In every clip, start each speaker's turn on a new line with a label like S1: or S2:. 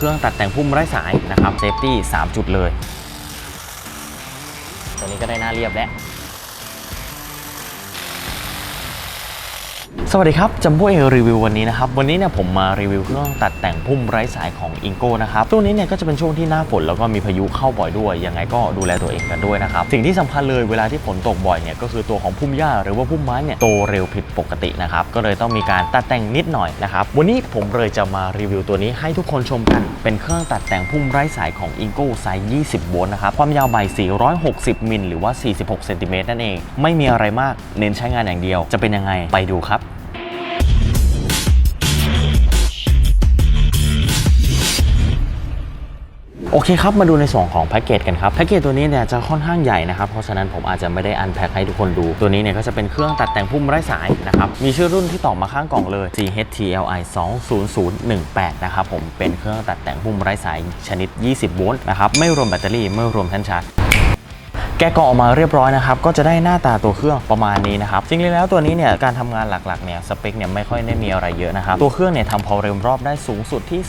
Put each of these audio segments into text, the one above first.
S1: เครื่องตัดแต่งพุ่มไร้สายนะครับเซฟตี้ 3 จุดเลย ตัวนี้ก็ได้หน้าเรียบแล้ว สวัสดีครับจัมโบ้เอรีวิววันนี้นะครับ วันนี้เนี่ยผมมารีวิวเครื่องตัดแต่งพุ่มไร้สายของอิงโก้นะครับช่วงนี้เนี่ยก็จะเป็นช่วงที่หน้าฝนแล้วก็มีพายุเข้าบ่อยด้วย ยังไงก็ดูแลตัวเองกันด้วยนะครับ สิ่งที่สำคัญเลยเวลาที่ฝนตกบ่อยเนี่ยก็คือตัวของพุ่มหญ้าหรือว่าพุ่มไม้เนี่ยโตเร็วผิดปกตินะครับ ก็เลยต้องมีการตัดแต่งนิดหน่อยนะครับ วันนี้ผมเลยจะมารีวิวตัวนี้ให้ทุกคนชมกัน เป็นเครื่องตัดแต่งพุ่มไร้สายของอิงโก้ไซส์ 20 โวลต์นะครับ ความยาวใบ 460 มิลหรือว่า 46 เซนติเมตรนั่นเอง ไม่มีอะไรมาก เน้นใช้งานอย่างเดียว จะเป็นยังไง ไปดูครับ โอเคครับ มาดูในส่วนของแพ็กเกจกันครับ แพ็กเกจตัวนี้เนี่ยจะค่อนข้างใหญ่นะครับ เพราะฉะนั้นผมอาจจะไม่ได้อันแพ็คให้ทุกคนดู ตัวนี้เนี่ยก็จะเป็นเครื่องตัดแต่งพุ่มไร้สายนะครับ มีชื่อรุ่นที่ต่อมาข้างกล่องเลย CHTLI 20018 นะครับผม เป็นเครื่องตัดแต่งพุ่มไร้สายชนิด 20 โวลต์นะครับ ไม่รวมแบตเตอรี่ ไม่รวมแท่นชาร์จ แกะกล่องออกมาเรียบร้อยนะครับ ก็จะได้หน้าตาตัวเครื่องประมาณนี้นะครับ จริงๆแล้วตัวนี้เนี่ยการทำงานหลักๆเนี่ยสเปคเนี่ยไม่ค่อยได้มีอะไรเยอะนะครับ ตัวเครื่องเนี่ยทำความเร็วรอบได้สูงสุดที่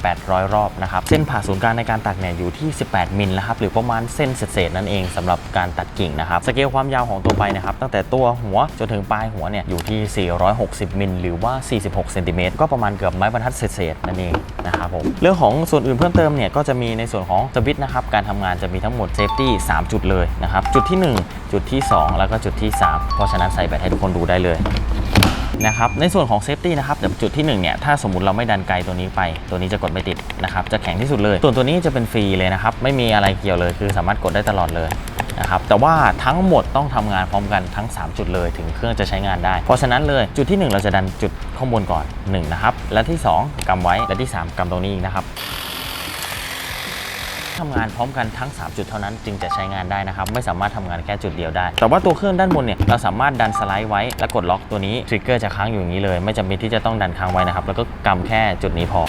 S1: 2,800 รอบนะครับ เส้นผ่าศูนย์กลางในการตัดเนี่ยอยู่ที่ 18 มิลนะครับ หรือประมาณเส้นเศษๆนั่นเองสำหรับการตัดกิ่งนะครับ สเกลความยาวของตัวใบนะครับ ตั้งแต่ตัวหัวจนถึงปลายหัวเนี่ยอยู่ที่ 460 มิลหรือว่า 46 เซนติเมตร ก็ประมาณเกือบไม้บรรทัดเศษๆนั่นเองนะครับผม เรื่องของส่วนอื่นเพิ่มเติมเนี่ยก็จะมีในส่วนของสวิตช์นะครับ การทำงานจะมีทั้งหมดเซฟตี้3จุดเลยนะครับจุดที่ 1 จุดที่ 2 แล้วก็จุดที่ 3 เพราะฉะนั้นใส่แบตให้ทุกคนดูได้เลยนะครับในส่วนของเซฟตี้นะครับเดี๋ยวจุดที่1เนี่ยถ้าสมมติเราไม่ดันไกลตัวนี้ไป ตัวนี้จะกดไม่ติดนะครับจะแข็งที่สุดเลย ส่วนตัวนี้จะเป็นฟรีเลยนะครับไม่มีอะไรเกี่ยวเลยคือสามารถกดได้ตลอดเลยนะครับแต่ว่าทั้งหมดต้องทำงานพร้อมกันทั้ง 3 จุดเลยถึงเครื่องจะใช้งานได้ เพราะฉะนั้นเลยจุดที่ 1 เราจะดันจุดข้างบนก่อน1นะครับและที่ 2กำไว้และที่ 3กำตรงนี้อีกนะครับ ทำงานพร้อมกันทั้ง 3 จุดเท่านั้นจึงจะใช้งานได้นะครับ ไม่สามารถทำงานแค่จุดเดียวได้ แต่ว่าตัวเครื่องด้านบนเนี่ยเราสามารถดันสไลด์ไว้แล้วกดล็อกตัวนี้ทริกเกอร์จะค้างอยู่อย่างนี้เลย ไม่จำเป็นที่จะต้องดันค้างไว้นะครับแล้วก็กำแค่จุดนี้พอ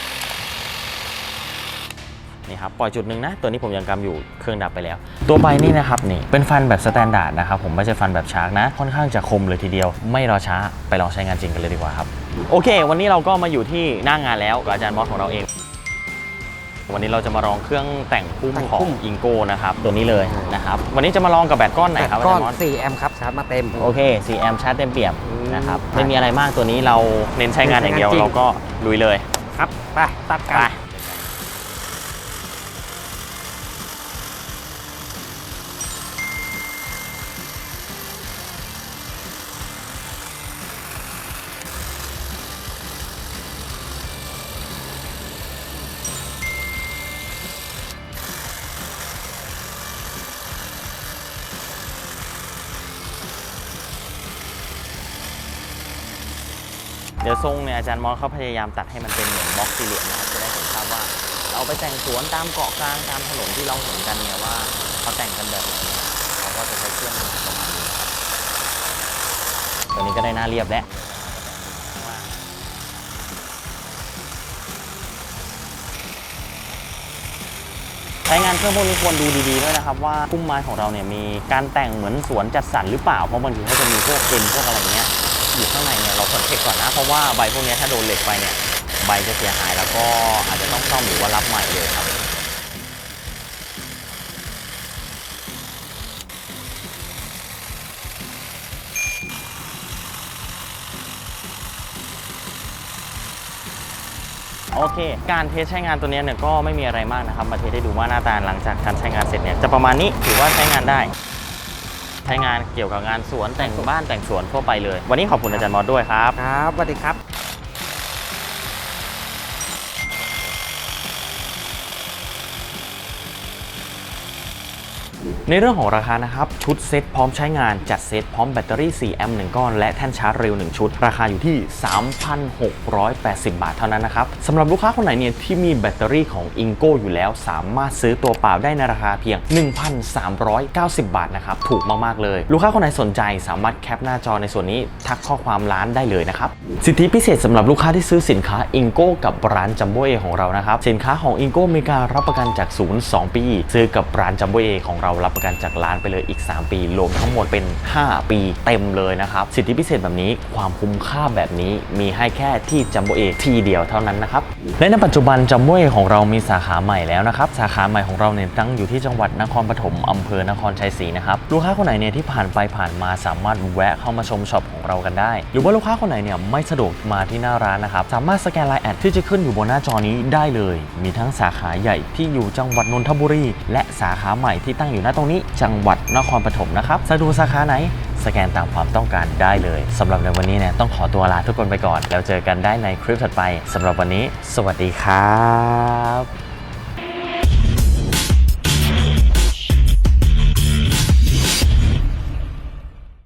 S1: นี่ครับปล่อยจุดหนึ่งนะ ตัวนี้ผมยังกำอยู่เครื่องดับไปแล้ว ตัวใบนี่นะครับนี่เป็นฟันแบบสแตนดาร์ดนะครับผมไม่ใช่ฟันแบบชาร์กนะ ค่อนข้างจะคมเลยทีเดียว ไม่รอช้าไปลองใช้งานจริงกันเลยดีกว่าครับ โอเค วันนี้เราก็มาอยู่ที่หน้างานแล้วกับอาจารย์มอสของเราเอง วันนี้เราจะมาลองเครื่องแต่งพุ่ม
S2: แต่ง
S1: ของ
S2: พุ่ม
S1: อิงโก้นะครับตัวนี้เลยนะครับวันนี้จะมาลองกับแบตก้อนไหนครับอา
S2: ก้อ
S1: จานรย์มอส
S2: 4แอมป์ครับชาร์จมาเต็ม
S1: โอเค4แอมป์ชาร์จเต็มเปี่ยม
S2: อืม
S1: นะครับ
S2: ใช่
S1: ไม่มีอะไรมากตัวนี้เราเน้นใช้งานอย่างเดียว
S2: เน้นใช้งานจริง
S1: เราก็ลุยเลย
S2: ครับ ไป ตัดกั
S1: ไป
S2: น
S1: เดี๋ยวทรงเนี่ยอาจารย์มอสเขาพยายามตัดให้มันเป็นเหมือนบล็อกสี่เหลี่ยมนะครับจะได้เห็นภาพว่า เราไปแต่งสวนตามเกาะกลางตามถนนที่เราเห็นกันเนี่ยว่าเขาแต่งกันแบบไหนเขาก็จะใช้เครื่องประมาณนี้ครับตัวนี้ก็ได้หน้าเรียบแล้วใช้งานเครื่องพวกนี้ควรดูดีๆด้วยนะครับว่าพุ่มไม้ของเราเนี่ยมีการแต่งเหมือนสวนจัดสรรหรือเปล่า เพราะบางทีเขาจะมีพวกเอ็นพวกอะไรเงี้ย อยู่ข้างในเนี่ยเราควรเช็คก่อนนะ เพราะว่าใบพวกนี้ถ้าโดนเหล็กไปเนี่ยใบจะเสียหายแล้วก็อาจจะต้องซ่อมหรือว่ารับใหม่เลยครับโอเค การเทสใช้งานตัวนี้เนี่ยก็ไม่มีอะไรมากนะครับ มาเทสให้ดูว่าหน้าตาหลังจากการใช้งานเสร็จเนี่ยจะประมาณนี้ถือว่าใช้งานได้ ใช้งานเกี่ยวกับงานสวนแต่งบ้านแต่งสวนทั่วไปเลย วันนี้ขอบคุณอาจารย์มอสด้วยครับ
S2: ครับสวัสดีครับ
S1: ในเรื่องของราคานะครับ ชุดเซตพร้อมใช้งานจัดเซตพร้อมแบตเตอรี่ 4 แอมป์1ก้อน และแท่นชาร์จเร็ว 1 ชุด ราคาอยู่ที่ 3,680 บาทเท่านั้นนะครับสำหรับลูกค้าคนไหนเนี่ยที่มีแบตเตอรี่ของ i n g o อยู่แล้ว สามารถซื้อตัวเปล่าได้ในราคาเพียง 1,390 บาทนะครับถูกมากๆเลย ลูกค้าคนไหนสนใจสามารถแคปหน้าจอในส่วนนี้ทักข้อความร้านได้เลยนะครับสิทธิพิเศษสำหรับลูกค้าที่ซื้อสินค้า i n g o กับร้านจัมโบ้เอของเรานะครับสินค้าของ i n g o มีการรับประกันจากศูนย์2ปี ซื้อกับร้านจัมโบ้เอของเรารับรับประกันจากร้านไปเลยอีก 3 ปี รวมทั้งหมดเป็น 5 ปีเต็มเลยนะครับ สิทธิพิเศษแบบนี้ความคุ้มค่าแบบนี้มีให้แค่ที่จัมโบเอที่เดียวเท่านั้นนะครับและในปัจจุบันจัมโบเอของเรามีสาขาใหม่แล้วนะครับ สาขาใหม่ของเราเนี่ยตั้งอยู่ที่จังหวัดนครปฐมอำเภอนครชัยศรีนะครับลูกค้าคนไหนเนี่ยที่ผ่านไปผ่านมาสามารถแวะเข้ามาชมช็อปของเรากันได้ หรือว่าลูกค้าคนไหนเนี่ยไม่สะดวกมาที่หน้าร้านนะครับสามารถสแกนไลน์แอดที่จะขึ้นอยู่บนหน้าจอนี้ได้เลย มีทั้งสาขาใหญ่ที่อยู่จังหวัดนนทบุรี และสาขาใหม่ที่ตั้งอยู่หน้าตรงนี้จังหวัดนครปฐมนะครับสะดวกสาขาไหน สแกนตามความต้องการได้เลยสำหรับในวันนี้เนี่ยต้องขอตัวลาทุกคนไปก่อน แล้วเจอกันได้ในคลิปถัดไปสำหรับวันนี้ สวัสดีครับ